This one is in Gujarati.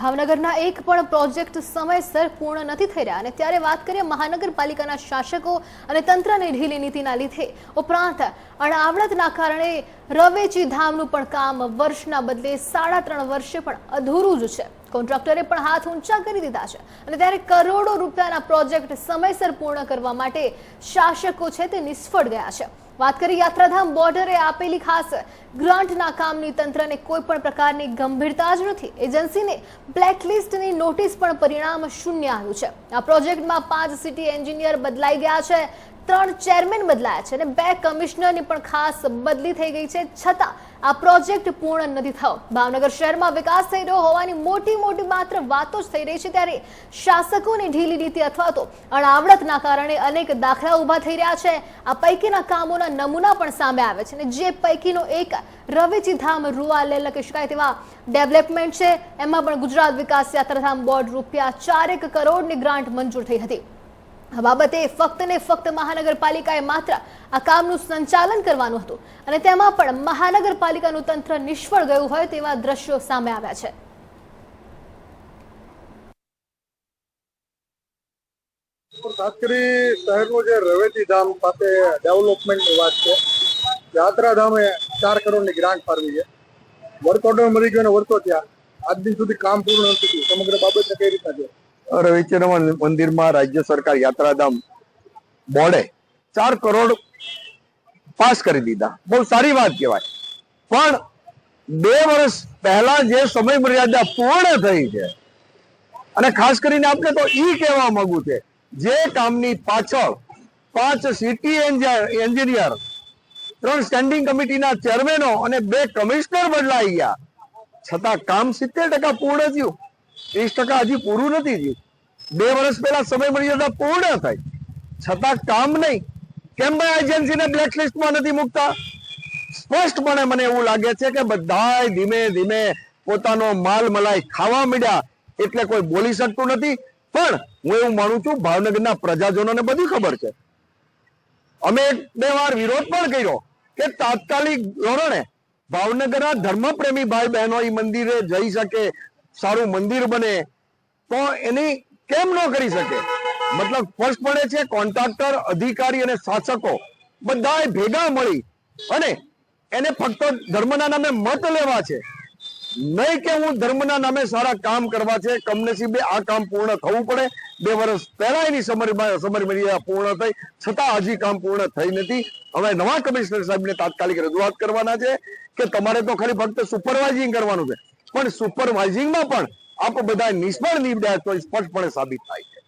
ભાવનગરના એક પણ પ્રોજેક્ટ સમયસર પૂર્ણ નથી થઈ રહ્યા. અને ત્યારે વાત કરીએ મહાનગરપાલિકાના શાસકો અને તંત્રની ઢીલી નીતિના લીધે. ઉપરાંત, અણાવડતના કારણે રવેચી ધામનું પણ કામ વર્ષના બદલે સાડા ત્રણ વર્ષે પણ અધૂરું જ છે. કોન્ટ્રાક્ટરે પણ હાથ ઊંચા કરી દીધા છે. અને ત્યારે કરોડો રૂપિયાના પ્રોજેક્ટ સમયસર પૂર્ણ કરવા માટે શાસકો છે તે નિષ્ફળ ગયા છે. વાત કરી યાત્રાધામ બોર્ડરે આપેલી ખાસ ગ્રાન્ટના કામની તંત્રને કોઈ પણ પ્રકારની ગંભીરતા જ નથી. એજન્સીને બ્લેકલિસ્ટની નોટિસ પણ પરિણામ શૂન્ય આવ્યું છે. આ પ્રોજેક્ટમાં પાંચ સિટી એન્જિનિયર બદલાઈ ગયા છે. ત્રણ ચેરમેન બદલાયા છે અને બે કમિશનરની પણ ખાસ બદલી થઈ ગઈ છે. છતાં આ પ્રોજેક્ટ પૂર્ણ નથી થયો. ભાવનગર શહેરમાં વિકાસ થઈ રહ્યો હોવાની મોટી મોટી માત્ર વાતો જ થઈ રહી છે. ત્યારે શાસકોની ઢીલી નીતિ અથવા તો અણાવડતના કારણે અનેક દાખલા ઊભા થઈ રહ્યા છે. આ પૈકીના કામોના નમૂના પણ સામે આવે છે અને જે પૈકીનો એક રવેચી ધામ રૂઆ લે લખી શકાય તેવા ડેવલપમેન્ટ છે. એમાં પણ ગુજરાત વિકાસ યાત્રાધામ બોર્ડ રૂપિયા ચારેક કરોડની ગ્રાન્ટ મંજૂર થઈ હતી. બાબતે ફક્ત ને ફક્ત મહાનગરપાલિકાએ માત્ર આ કામનું સંચાલન કરવાનું હતું અને તેમાં પણ મહાનગરપાલિકાનું તંત્ર નિષ્ફળ ગયું હોય તેવા દ્રશ્યો સામે આવ્યા છે. ખાસ શહેરનું જે રવેચી ધામ પાસે ડેવલપમેન્ટની વાત છે. યાત્રાધામે ચાર કરોડની ગ્રાન્ટ ફાળવી છે. વર્ક ઓર્ડર મળી ગયો ને વર્ષો થયા. આજ દિન સુધી કામ પૂર્ણ નથી થયું. સમગ્ર બાબતને કઈ રીતના છે? રવિચંદ્ર મંદિરમાં રાજ્ય સરકાર યાત્રાધામ બોર્ડે ચાર કરોડ પાસ કરી દીધા. બહુ સારી વાત કહેવાય. પણ બે વર્ષ પહેલા જે સમય મર્યાદા પૂર્ણ થઈ છે, અને ખાસ કરીને આપણે તો ઈ કહેવા માંગુ છે, જે કામની પાછળ પાંચ સિટી એન્જિનિયર, ત્રણ સ્ટેન્ડિંગ કમિટીના ચેરમેનો અને બે કમિશનર બદલાઈ ગયા. છતાં કામ સિત્તેર ટકા પૂર્ણ થયું. ત્રીસ ટકા હજી પૂરું નથી થયું. બે વર્ષ પહેલા સમય મર્યાદા પૂર્ણ થાય. છતાં કામ નહીં. કેમ ભાઈ એજન્સીને બ્લેકલિસ્ટમાં નથી મૂકતા? સ્પષ્ટપણે મને એવું લાગે છે કે બધા ધીમે ધીમે પોતાનો માલ મલાઈ ખાવા મળ્યા એટલે કોઈ બોલી શકતું નથી. પણ હું એવું માનું છું, ભાવનગરના પ્રજાજનોને બધી ખબર છે. અમે બે વાર વિરોધ પણ કર્યો કે તાત્કાલિક ધોરણે ભાવનગરના ધર્મપ્રેમી ભાઈ બહેનો એ મંદિરે જઈ શકે સારું મંદિર બને, તો એની કેમ ન કરી શકે? મતલબ સ્પષ્ટપણે છે કોન્ટ્રાક્ટર, અધિકારી અને શાસકો બધાએ ભેગા મળી અને એને ફક્ત ધર્મના નામે મત લેવા છે. નહીં કે હું ધર્મના નામે સારા કામ કરવા છે, કમનસીબે આ કામ પૂર્ણ થવું પડે. બે વર્ષ પહેલા એની સમર મર્યાદા પૂર્ણ થઈ, છતાં હજી કામ પૂર્ણ થઈ નથી. હવે નવા કમિશનર સાહેબને તાત્કાલિક રજૂઆત કરવાના છે કે તમારે તો ખાલી ફક્ત સુપરવાઇઝિંગ કરવાનું છે. પણ સુપરવાઇઝિંગમાં પણ આપ બધા નિષ્ફળ નીવડ્યા તો સ્પષ્ટપણે સાબિત થાય છે.